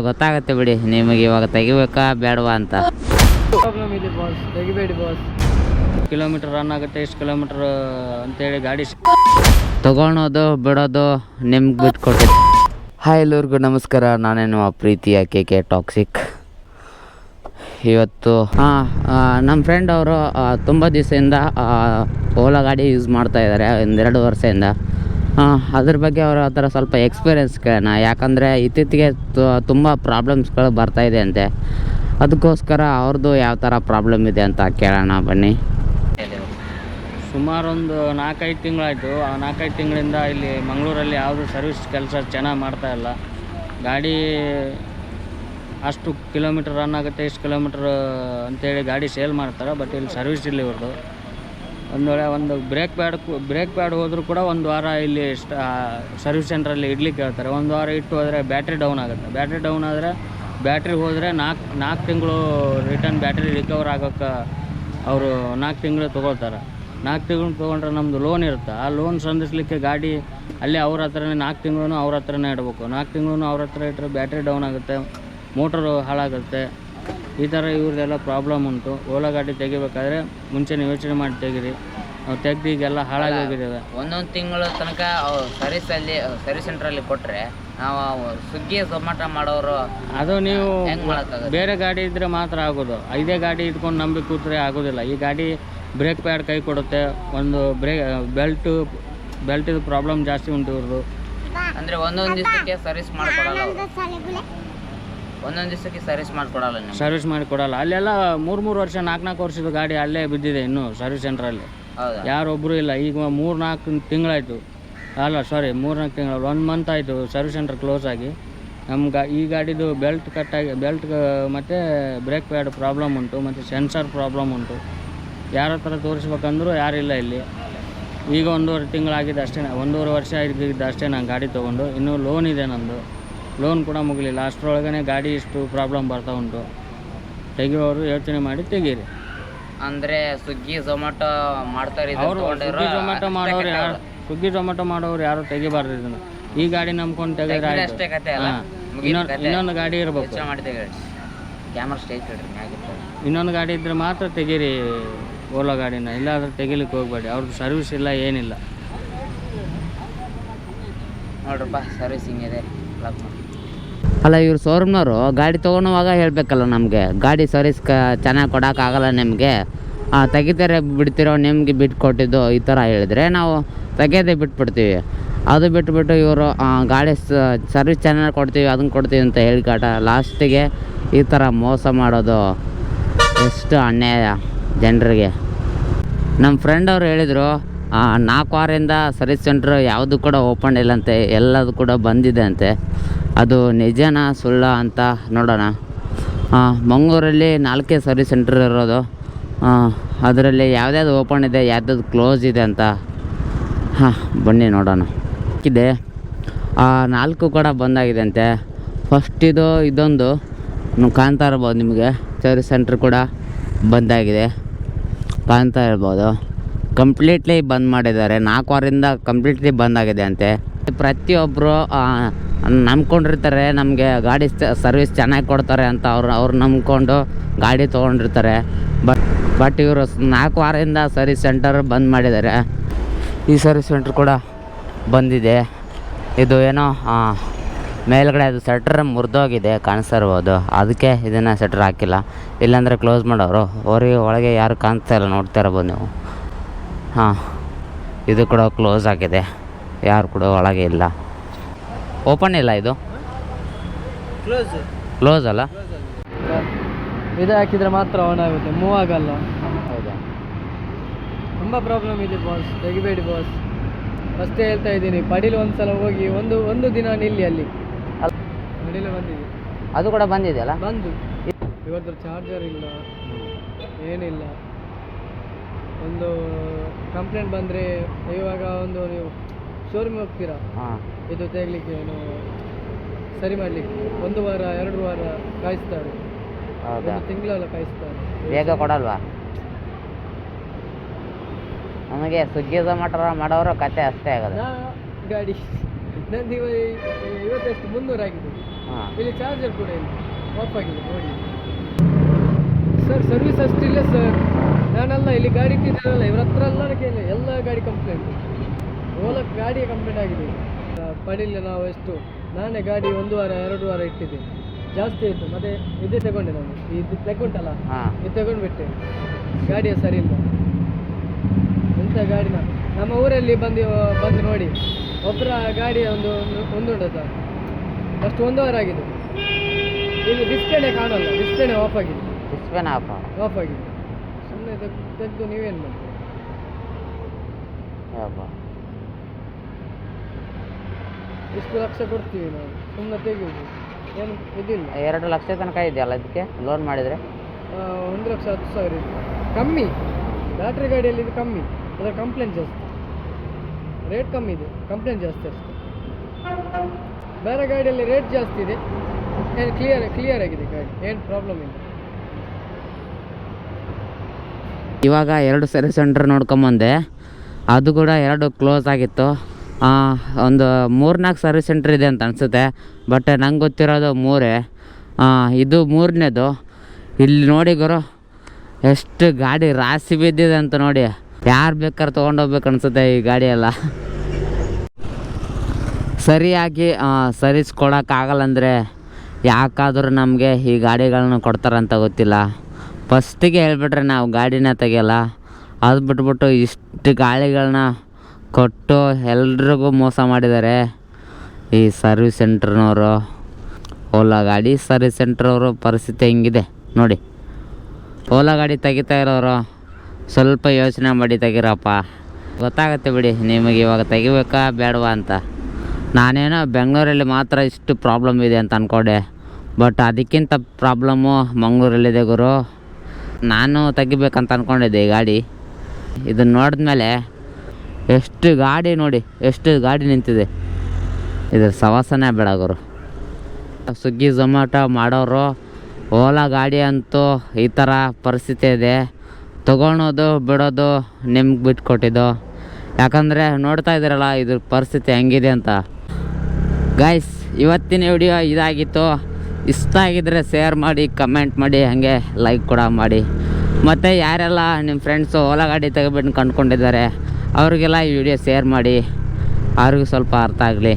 ಗೊತ್ತಾಗತ್ತೆ ಬಿಡಿ ನಿಮಗೆ ಇವಾಗ ತೆಗಿಬೇಕಾ ಬೇಡವಾ ಅಂತ. ಪ್ರಾಬ್ಲಮ್ ಇದೆ ಬಾಸ್ ತೆಗಿಬೇಡಿ ಬಾಸ್ ಕಿಲೋಮೀಟರ್ ರನ್ ಆಗುತ್ತೆ ಎಷ್ಟು ಕಿಲೋಮೀಟರ್ ಅಂತೇಳಿ ಗಾಡಿ ತಗೊಳೋದು ಬಿಡೋದು ನಿಮ್ಗೆ ಬಿಟ್ಕೊಟ್ಟಿದ್ದು ಹಾಯ್ ಎಲ್ಲರಿಗೂ ನಮಸ್ಕಾರ ನಾನೇನು ನಿಮ್ಮ ಪ್ರೀತಿಯ ಕೆ ಕೆ ಟಾಕ್ಸಿಕ್ ಇವತ್ತು ಹಾಂ ನಮ್ಮ ಫ್ರೆಂಡ್ ಅವರು ತುಂಬ ದಿವಸದಿಂದ ಓಲಾ ಗಾಡಿ ಯೂಸ್ ಮಾಡ್ತಾ ಇದ್ದಾರೆ ಒಂದೆರಡು ವರ್ಷದಿಂದ. ಅದ್ರ ಬಗ್ಗೆ ಅವರ ಥರ ಸ್ವಲ್ಪ ಎಕ್ಸ್ಪೀರಿಯನ್ಸ್ ಕೇಳೋಣ. ಯಾಕಂದರೆ ಇತ್ತೀಚೆಗೆ ತುಂಬ ಪ್ರಾಬ್ಲಮ್ಸ್ಗಳು ಬರ್ತಾ ಇದೆ ಅಂತೆ. ಅದಕ್ಕೋಸ್ಕರ ಅವ್ರದ್ದು ಯಾವ ಥರ ಪ್ರಾಬ್ಲಮ್ ಇದೆ ಅಂತ ಕೇಳೋಣ ಬನ್ನಿ. ಸುಮಾರೊಂದು ನಾಲ್ಕೈದು ತಿಂಗಳಾಯಿತು. ಆ ನಾಲ್ಕೈದು ತಿಂಗಳಿಂದ ಇಲ್ಲಿ ಮಂಗಳೂರಲ್ಲಿ ಯಾವುದು ಸರ್ವಿಸ್ ಕೆಲಸ ಚೆನ್ನಾಗಿ ಮಾಡ್ತಾಯಿಲ್ಲ ಗಾಡಿ ಅಷ್ಟು ಕಿಲೋಮೀಟ್ರ್ ರನ್ ಆಗುತ್ತೆ, ಇಷ್ಟು ಕಿಲೋಮೀಟ್ರ್ ಅಂತೇಳಿ ಗಾಡಿ ಸೇಲ್ ಮಾಡ್ತಾರೆ ಬಟ್ ಇಲ್ಲಿ ಸರ್ವಿಸ್ ಇಲ್ಲ ಇವ್ರದ್ದು ಒಂದು ವೇಳೆ ಒಂದು ಬ್ರೇಕ್ ಪ್ಯಾಡ್ ಬ್ರೇಕ್ ಪ್ಯಾಡ್ ಹೋದರೂ ಕೂಡ ಒಂದು ವಾರ ಇಲ್ಲಿ ಸರ್ವಿಸ್ ಸೆಂಟ್ರಲ್ಲಿ ಇಡ್ಲಿಕ್ಕೆ ಹೇಳ್ತಾರೆ. ಒಂದು ವಾರ ಇಟ್ಟು ಹೋದರೆ ಬ್ಯಾಟ್ರಿ ಡೌನ್ ಆಗುತ್ತೆ. ಬ್ಯಾಟ್ರಿ ಡೌನ್ ಆದರೆ ಬ್ಯಾಟ್ರಿ ಹೋದರೆ ನಾಲ್ಕು ನಾಲ್ಕು ತಿಂಗಳು ರಿಟರ್ನ್ ಬ್ಯಾಟ್ರಿ ರಿಕವರ್ ಆಗೋಕ್ಕೆ ಅವರು ನಾಲ್ಕು ತಿಂಗಳು ತೊಗೊಳ್ತಾರೆ. ನಾಲ್ಕು ತಿಂಗಳು ತೊಗೊಂಡ್ರೆ ನಮ್ಮದು ಲೋನ್ ಇರುತ್ತೆ. ಆ ಲೋನ್ ಸಂಧಿಸ್ಲಿಕ್ಕೆ ಗಾಡಿ ಅಲ್ಲೇ ಅವ್ರ ಹತ್ರನೇ ನಾಲ್ಕು ತಿಂಗಳು ಅವ್ರ ಹತ್ರನೇ ಇಡಬೇಕು. ನಾಲ್ಕು ತಿಂಗಳು ಅವ್ರ ಹತ್ರ ಇಟ್ಟರೆ ಬ್ಯಾಟ್ರಿ ಡೌನ್ ಆಗುತ್ತೆ ಮೋಟರು ಹಾಳಾಗುತ್ತೆ. ಈ ಥರ ಇವ್ರದ್ದೆಲ್ಲ ಪ್ರಾಬ್ಲಮ್ ಉಂಟು. ಓಲಾ ಗಾಡಿ ತೆಗಿಬೇಕಾದ್ರೆ ಮುಂಚೆನೇ ಯೋಚನೆ ಮಾಡಿ ತೆಗೀರಿ. ನಾವು ತೆಗ್ದು ಈಗೆಲ್ಲ ಹಾಳಾಗಿ ಹೋಗಿದ್ದಾವೆ ಒಂದೊಂದು ತಿಂಗಳ ತನಕ ಸರ್ವಿಸಲ್ಲಿ ಸರ್ವಿಸ್ ಸೆಂಟ್ರಲ್ಲಿ ಕೊಟ್ಟರೆ ನಾವು ಸ್ವಿಗ್ಗಿ ಝೊಮ್ಯಾಟೊ ಮಾಡೋರು ಅದು ನೀವು ಹೆಂಗ್ ಮಾಡೋಕ್ಕಾಗತ್ತೆ? ಬೇರೆ ಗಾಡಿ ಇದ್ದರೆ ಮಾತ್ರ ಆಗೋದು. ಇದೇ ಗಾಡಿ ಇಟ್ಕೊಂಡು ನಂಬಿ ಕೂತ್ರೆ ಆಗೋದಿಲ್ಲ. ಈ ಗಾಡಿ ಬ್ರೇಕ್ ಪ್ಯಾಡ್ ಕೈ ಕೊಡುತ್ತೆ. ಒಂದು ಬ್ರೇಕ್ ಬೆಲ್ಟು ಬೆಲ್ಟಿದು ಪ್ರಾಬ್ಲಮ್ ಜಾಸ್ತಿ ಉಂಟು ಇವ್ರದ್ದು ಅಂದರೆ ಒಂದೊಂದು ದಿವಸಕ್ಕೆ ಸರ್ವಿಸ್ ಮಾಡ್ಕೊಡಲ್ಲ ಒಂದೊಂದು ದಿವಸಕ್ಕೆ ಸರ್ವಿಸ್ ಮಾಡಿಕೊಡಲ್ಲ ಸರ್ವಿಸ್ ಮಾಡಿ ಕೊಡಲ್ಲ ಅಲ್ಲೆಲ್ಲ ಮೂರು ಮೂರು ವರ್ಷ ನಾಲ್ಕು ನಾಲ್ಕು ವರ್ಷದ ಗಾಡಿ ಅಲ್ಲೇ ಬಿದ್ದಿದೆ ಇನ್ನು ಸರ್ವಿಸ್ ಸೆಂಟ್ರಲ್ಲಿ ಹೌದಾ? ಯಾರೊಬ್ಬರು ಇಲ್ಲ. ಈಗ ಮೂರು ನಾಲ್ಕು ತಿಂಗಳಾಯಿತು. ಅಲ್ಲ ಸಾರಿ ಮೂರು ನಾಲ್ಕು ತಿಂಗಳು. ಒನ್ ಮಂತ್ ಆಯಿತು ಸರ್ವಿಸ್ ಸೆಂಟರ್ ಕ್ಲೋಸ್ ಆಗಿ. ನಮ್ಮ ಗಾ ಈ ಗಾಡಿದು ಬೆಲ್ಟ್ ಕಟ್ಟಾಗಿ ಬೆಲ್ಟ್ ಮತ್ತೆ ಬ್ರೇಕ್ ಪ್ಯಾಡ್ ಪ್ರಾಬ್ಲಮ್ ಉಂಟು ಮತ್ತು ಸೆನ್ಸರ್ ಪ್ರಾಬ್ಲಮ್ ಉಂಟು. ಯಾರ ಹತ್ರ ತೋರಿಸ್ಬೇಕಂದ್ರೂ ಯಾರಿಲ್ಲ ಇಲ್ಲಿ ಈಗ ಒಂದೂವರೆ ತಿಂಗಳಾಗಿದೆ ಅಷ್ಟೇ. ಒಂದೂವರೆ ವರ್ಷ ಆಗಿದ್ದು ಅಷ್ಟೇ ನಾನು ಗಾಡಿ ತೊಗೊಂಡು. ಇನ್ನೂ ಲೋನ್ ಇದೆ ನಂದು. ಲೋನ್ ಕೂಡ ಮುಗಿಲಿಲ್ಲ. ಅಷ್ಟರೊಳಗನೆ ಗಾಡಿ ಇಷ್ಟು ಪ್ರಾಬ್ಲಮ್ ಬರ್ತಾ ಉಂಟು. ತೆಗಿಯೋರು ಯೋಚನೆ ಮಾಡಿ ತೆಗೀರಿ. ಅಂದರೆ ಸ್ವಿಗ್ಗಿ ಝೊಮ್ಯಾಟೊ ಮಾಡ್ತಾರೆ ಅವರು ಸ್ವಿಗ್ಗಿ ಝೊಮ್ಯಾಟೊ ಮಾಡೋರು ಯಾರು ಸ್ವಿಗ್ಗಿ ಝೊಮ್ಯಾಟೊ ಮಾಡೋರು ಯಾರು ತೆಗಿಬಾರ್ದು ಇದನ್ನು ಈ ಗಾಡಿ ನಂಬ್ಕೊಂಡು ತೆಗೆದ್ರೆ ಅಷ್ಟೇ ಕತೆ ಅಲ್ಲ. ಇನ್ನೊಂದು ಇನ್ನೊಂದು ಗಾಡಿ ಇರಬೇಕು. ಕ್ಯಾಮ್ರಾ ಸ್ಟೇಜ್ ಇನ್ನೊಂದು ಗಾಡಿ ಇದ್ರೆ ಮಾತ್ರ ತೆಗೀರಿ ಓಲಾ ಗಾಡಿನ. ಇಲ್ಲಾಂದ್ರೆ ತೆಗಿಲಿಕ್ಕೆ ಹೋಗ್ಬೇಡಿ. ಅವ್ರದ್ದು ಸರ್ವಿಸ್ ಇಲ್ಲ ಏನಿಲ್ಲ. ನೋಡ್ರಪ್ಪ ಸರ್ವಿಸ್ ಹಿಂಗಿದೆ ಅಲ್ಲ, ಇವ್ರು ಶೋರೂಮ್ನವರು ಗಾಡಿ ತೊಗೊಳೋವಾಗ ಹೇಳಬೇಕಲ್ಲ ನಮಗೆ. ಗಾಡಿ ಸರ್ವಿಸ್ ಕ ಚೆನ್ನಾಗಿ ಕೊಡೋಕ್ಕಾಗಲ್ಲ ನಿಮಗೆ. ತೆಗಿತಾರೆ ಬಿಡ್ತಿರೋ ನಿಮಗೆ ಬಿಟ್ಟು ಕೊಟ್ಟಿದ್ದು ಈ ಥರ ಹೇಳಿದರೆ ನಾವು ತೆಗೆಯೋದೇ ಬಿಟ್ಬಿಡ್ತೀವಿ. ಅದು ಬಿಟ್ಬಿಟ್ಟು ಇವರು ಗಾಡಿ ಸರ್ವಿಸ್ ಚೆನ್ನಾಗಿ ಕೊಡ್ತೀವಿ ಅದನ್ನು ಕೊಡ್ತೀವಿ ಅಂತ ಹೇಳಿಕಾಟ ಲಾಸ್ಟಿಗೆ ಈ ಥರ ಮೋಸ ಮಾಡೋದು ಎಷ್ಟು ಅನ್ಯಾಯ ಜನರಿಗೆ. ನಮ್ಮ ಫ್ರೆಂಡ್ ಅವರು ಹೇಳಿದರು ನಾಲ್ಕು ವಾರದಿಂದ ಸರ್ವಿಸ್ ಸೆಂಟ್ರ್ ಯಾವುದು ಕೂಡ ಓಪನ್ ಇಲ್ಲಂತೆ, ಎಲ್ಲದು ಕೂಡ ಬಂದಿದೆ ಅಂತೆ. ಅದು ನಿಜನ ಸುಳ್ಳ ಅಂತ ನೋಡೋಣ. ಮಂಗಳೂರಲ್ಲಿ ನಾಲ್ಕೇ ಸರ್ವಿಸ್ ಸೆಂಟ್ರ್ ಇರೋದು. ಅದರಲ್ಲಿ ಯಾವುದ್ಯಾವ್ದು ಓಪನ್ ಇದೆ ಯಾವ್ದಾವ್ದು ಕ್ಲೋಸ್ ಇದೆ ಅಂತ. ಹಾಂ, ಬನ್ನಿ ನೋಡೋಣ. ಇದೆ. ನಾಲ್ಕು ಕೂಡ ಬಂದಾಗಿದೆ ಅಂತೆ ಫಸ್ಟ್ ಇದು, ಇದೊಂದು. ಕಾಣ್ತಾ ಇರ್ಬೋದು ನಿಮಗೆ. ಸರ್ವಿಸ್ ಸೆಂಟ್ರ್ ಕೂಡ ಬಂದಾಗಿದೆ. ಕಾಣ್ತಾ ಇರ್ಬೋದು. ಕಂಪ್ಲೀಟ್ಲಿ ಬಂದ್ ಮಾಡಿದ್ದಾರೆ. ನಾಲ್ಕು ವಾರದಿಂದ ಕಂಪ್ಲೀಟ್ಲಿ ಬಂದಾಗಿದೆ ಅಂತೆ. ಪ್ರತಿಯೊಬ್ಬರು ನಂಬ್ಕೊಂಡಿರ್ತಾರೆ, ನಮಗೆ ಗಾಡಿ ಸರ್ವಿಸ್ ಚೆನ್ನಾಗಿ ಕೊಡ್ತಾರೆ ಅಂತ ಅವ್ರು ಅವ್ರು ನಂಬ್ಕೊಂಡು ಗಾಡಿ ತೊಗೊಂಡಿರ್ತಾರೆ. ಬಟ್ ಬಟ್ ಇವರು ನಾಲ್ಕು ವಾರದಿಂದ ಸರ್ವಿಸ್ ಸೆಂಟರ್ ಬಂದ್ ಮಾಡಿದ್ದಾರೆ. ಈ ಸರ್ವಿಸ್ ಸೆಂಟ್ರ್ ಕೂಡ ಬಂದಿದೆ. ಇದು ಏನೋ ಮೇಲ್ಗಡೆ ಅದು ಸೆಟ್ರ್ ಮುರಿದೋಗಿದೆ ಕಾಣಿಸ್ತಾ ಇರ್ಬೋದು ಅದಕ್ಕೆ ಇದನ್ನು ಸೆಟ್ರ್ ಹಾಕಿಲ್ಲ. ಇಲ್ಲಾಂದರೆ ಕ್ಲೋಸ್ ಮಾಡೋರು. ಅವ್ರಿಗೆ ಒಳಗೆ ಯಾರು ಕಾಣಿಸ್ತಾ ಇಲ್ಲ ನೋಡ್ತಾ ಇರ್ಬೋದು ನೀವು. ಹಾಂ. ಇದು ಕೂಡ ಕ್ಲೋಸ್ ಆಗಿದೆ. ಯಾರು ಕೂಡ ಒಳಗೆ ಇಲ್ಲ. ಓಪನ್ ಇಲ್ಲ ಇದು? ಕ್ಲೋಸ್ ಕ್ಲೋಸ್ ಅಲ್ಲ? ಇದು ಹಾಕಿದ್ರೆ ಮಾತ್ರ ಆನ್ ಆಗುತ್ತೆ ಮೂವ್ ಆಗಲ್ಲ. ಹೌದಾ? ತುಂಬ ಪ್ರಾಬ್ಲಮ್ ಇದೆ ಬಾಸ್ ತೆಗಿಬೇಡಿ ಬಾಸ್ ಫಸ್ಟೇ ಹೇಳ್ತಾ ಇದ್ದೀನಿ ಪಡೀಲು ಒಂದ್ಸಲ ಹೋಗಿ ಒಂದು ಒಂದು ದಿನ ನಿಲ್ಲಿ ಅಲ್ಲಿ. ಪಡೀಲು ಬಂದಿದೆ. ಅದು ಕೂಡ ಬಂದಿದೆಯಲ್ಲ? ಬಂದು. ಇವತ್ತು ಚಾರ್ಜರ್ ಇಲ್ಲ ಏನಿಲ್ಲ. ಒಂದು ಕಂಪ್ಲೇಂಟ್ ಬಂದರೆ ಇವಾಗ ಒಂದು ನೀವು ಶೋರೂಮ್ ಹೋಗ್ತೀರಾ? ಹಾಂ. ಇದು ತೆಗಲಿಕ್ಕೆ ಏನು ಸರಿ ಮಾಡಲಿಕ್ಕೆ? ಒಂದು ವಾರ ಎರಡು ವಾರ ಕಾಯಿಸ್ತಾರೆ. ಹೌದಾ? ಒಂದು ತಿಂಗಳೆಲ್ಲ ಕಾಯಿಸ್ತಾರೆ. ಬೇಗ ಕೊಡಲ್ವಾ? ನಮಗೆ ಸ್ವಿಗ್ಗಿ ಝೊಮ್ಯಾಟೊ ಮಾಡೋರು ಕತೆ ಅಷ್ಟೇ ಆಗೋದು. ನಾ ಗಾಡಿ ನಂದು ಇವ ಇವತ್ತೆಷ್ಟು ಮುನ್ನೂರು ಆಗಿದೆ. ಹಾಂ. ಇಲ್ಲಿ ಚಾರ್ಜರ್ ಕೂಡ ಇಲ್ಲ. ಆಫ್ ಆಗಿದೆ ನೋಡಿ. ಸರ್ ಸರ್ವಿಸ್ ಅಷ್ಟಿಲ್ಲ ಸರ್ ನಾನಲ್ಲ ಇಲ್ಲಿ ಗಾಡಿ ಇಟ್ಟಿದ್ದಾರಲ್ಲ ಇವ್ರ ಹತ್ರ ಎಲ್ಲ ಕೇಳಿ ಎಲ್ಲ ಗಾಡಿ ಕಂಪ್ಲೇಂಟ್ ಓಲಾ ಗಾಡಿ ಕಂಪ್ಲೇಂಟ್ ಆಗಿದೆ. ಪಡೀಲಿ ನಾವು ಎಷ್ಟು? ನಾನೇ ಗಾಡಿ ಒಂದು ವಾರ ಎರಡು ವಾರ ಇಟ್ಟಿದ್ದೆ ಜಾಸ್ತಿ ಆಯಿತು. ಮತ್ತೆ ಇದೇ ತಗೊಂಡೆ ನಾನು. ಇದು ತಗೊಂಡಲ್ಲ? ಇದು ತಗೊಂಡ್ಬಿಟ್ಟೆ. ಗಾಡಿಯ ಸರಿ ಇಲ್ಲ. ಎಂಥ ಗಾಡಿನ? ನಮ್ಮ ಊರಲ್ಲಿ ಬಂದು ಬಂದು ನೋಡಿ. ಒಬ್ಬರ ಗಾಡಿಯ ಒಂದು ಒಂದು- ಒಂದು ಸರ್. ಅಷ್ಟು ಒಂದು ವಾರ ಆಗಿದೆ. ಇಲ್ಲಿ ಡಿಸ್ಪ್ಲೇನೇ ಕಾಣಲ್ಲ. ಡಿಸ್ಪ್ಲೇನೇ ಆಫ್ ಆಗಿದೆ. ಡಿಸ್ಪ್ಲೇನೇ ಆಫ್ ಆಫ್ ಆಗಿದೆ. ಸುಮ್ಮನೆ ತೆಗೆದು ನೀವೇನು ಮಾಡ್ತೀರಿ? ಇಷ್ಟು ಲಕ್ಷ ಕೊಡ್ತೀವಿ ನಾವು ಸುಮ್ಮನೆ ತೆಗೆಯೋದು ಏನು ಇದಿಲ್ಲ. ಎರಡು ಲಕ್ಷ ತನಕ ಇದೆಯಲ್ಲ ಅದಕ್ಕೆ ಲೋನ್ ಮಾಡಿದರೆ? ಒಂದು ಲಕ್ಷ ಹತ್ತು ಸಾವಿರ ಇದೆ. ಕಮ್ಮಿ. ಬ್ಯಾಟ್ರಿ ಗಾಡಿಯಲ್ಲಿ ಇದು ಕಮ್ಮಿ. ಅದರ ಕಂಪ್ಲೇಂಟ್ ಜಾಸ್ತಿ. ರೇಟ್ ಕಮ್ಮಿ ಇದೆ. ಕಂಪ್ಲೇಂಟ್ ಜಾಸ್ತಿ ಅಷ್ಟೆ. ಬೇರೆ ಗಾಡಿಯಲ್ಲಿ ರೇಟ್ ಜಾಸ್ತಿ ಇದೆ. ಏನು ಕ್ಲಿಯರ್ ಕ್ಲಿಯರ್ ಆಗಿದೆ ಗಾಡಿ. ಏನು ಪ್ರಾಬ್ಲಮ್ ಇಲ್ಲ. ಇವಾಗ ಎರಡು ಸರ್ವಿಸ್ ಸೆಂಟರ್ ನೋಡ್ಕೊಂಬಂದೆ. ಅದು ಕೂಡ ಎರಡು ಕ್ಲೋಸ್ ಆಗಿತ್ತು. ಒಂದು ಮೂರ್ನಾಲ್ಕು ಸರ್ವಿಸ್ ಸೆಂಟರ್ ಇದೆ ಅಂತ ಅನಿಸುತ್ತೆ. ಬಟ್ ನಂಗೆ ಗೊತ್ತಿರೋದು ಮೂರೇ. ಇದು ಮೂರನೇದು. ಇಲ್ಲಿ ನೋಡಿ ಗುರು, ಎಷ್ಟು ಗಾಡಿ ರಾಶಿ ಬಿದ್ದಿದೆ ಅಂತ ನೋಡಿ. ಯಾರು ಬೇಕಾದ್ರೆ ತೊಗೊಂಡೋಗ್ಬೇಕು ಅನಿಸುತ್ತೆ ಈ ಗಾಡಿಯೆಲ್ಲ ಸರಿಯಾಗಿ ಸರ್ವಿಸ್ ಕೊಡೋಕ್ಕಾಗಲ್ಲ ಅಂದರೆ ಯಾಕಾದರೂ ನಮಗೆ ಈ ಗಾಡಿಗಳನ್ನ ಕೊಡ್ತಾರಂತ ಗೊತ್ತಿಲ್ಲ. ಫಸ್ಟಿಗೆ ಹೇಳ್ಬಿಟ್ರೆ ನಾವು ಗಾಡಿನ ತೆಗಿಯಲ್ಲ. ಅದು ಬಿಟ್ಬಿಟ್ಟು ಇಷ್ಟು ಗಾಳಿಗಳನ್ನ ಕೊಟ್ಟು ಎಲ್ರಿಗೂ ಮೋಸ ಮಾಡಿದ್ದಾರೆ ಈ ಸರ್ವಿಸ್ ಸೆಂಟ್ರ್ನವರು. ಓಲಾ ಗಾಡಿ ಸರ್ವಿಸ್ ಸೆಂಟ್ರವರು ಪರಿಸ್ಥಿತಿ ಹೆಂಗಿದೆ ನೋಡಿ. ಓಲಾ ಗಾಡಿ ತೆಗಿತಾ ಇರೋರು ಸ್ವಲ್ಪ ಯೋಚನೆ ಮಾಡಿ ತೆಗಿರಪ್ಪ. ಗೊತ್ತಾಗತ್ತೆ ಬಿಡಿ ನಿಮಗೆ ಇವಾಗ ತೆಗಿಬೇಕಾ ಬೇಡವಾ ಅಂತ. ನಾನೇನೋ ಬೆಂಗಳೂರಲ್ಲಿ ಮಾತ್ರ ಇಷ್ಟು ಪ್ರಾಬ್ಲಮ್ ಇದೆ ಅಂತ ಅಂದ್ಕೊಂಡೆ ಬಟ್ ಅದಕ್ಕಿಂತ ಪ್ರಾಬ್ಲಮ್ಮು ಮಂಗಳೂರಲ್ಲಿದೆ ಗುರು. ನಾನು ತೆಗಿಬೇಕಂತ ಅಂದ್ಕೊಂಡಿದ್ದೆ ಈ ಗಾಡಿ. ಇದನ್ನು ನೋಡಿದ್ಮೇಲೆ ಎಷ್ಟು ಗಾಡಿ ನೋಡಿ, ಎಷ್ಟು ಗಾಡಿ ನಿಂತಿದೆ. ಇದ್ರ ಸವಾಸನೇ ಬೇಡಗರು ಸ್ವಿಗ್ಗಿ ಝೊಮ್ಯಾಟೊ ಮಾಡೋರು ಓಲಾ ಗಾಡಿ ಅಂತೂ ಈ ಥರ ಪರಿಸ್ಥಿತಿ ಇದೆ. ತೊಗೊಳೋದು, ಬಿಡೋದು ನಿಮ್ಗೆ ಬಿಟ್ಕೊಟ್ಟಿದ್ದು. ಯಾಕಂದರೆ ನೋಡ್ತಾ ಇದ್ದೀರಲ್ಲ ಇದ್ರ ಪರಿಸ್ಥಿತಿ ಹೆಂಗಿದೆ ಅಂತ. ಗೈಸ್ ಇವತ್ತಿನ ವಿಡಿಯೋ ಇದಾಗಿತ್ತು. ಇಷ್ಟ ಆಗಿದ್ರೆ ಶೇರ್ ಮಾಡಿ ಕಮೆಂಟ್ ಮಾಡಿ, ಹಾಗೆ ಲೈಕ್ ಕೂಡ ಮಾಡಿ. ಮತ್ತು ಯಾರೆಲ್ಲ ನಿಮ್ಮ ಫ್ರೆಂಡ್ಸು ಓಲಾ ಗಾಡಿ ತೆಗೆಬಿಟ್ಟು ಕಂಡುಕೊಂಡಿದ್ದಾರೆ ಅವ್ರಿಗೆಲ್ಲ ಈ ವಿಡಿಯೋ ಶೇರ್ ಮಾಡಿ. ಅವ್ರಿಗೂ ಸ್ವಲ್ಪ ಅರ್ಥ ಆಗಲಿ.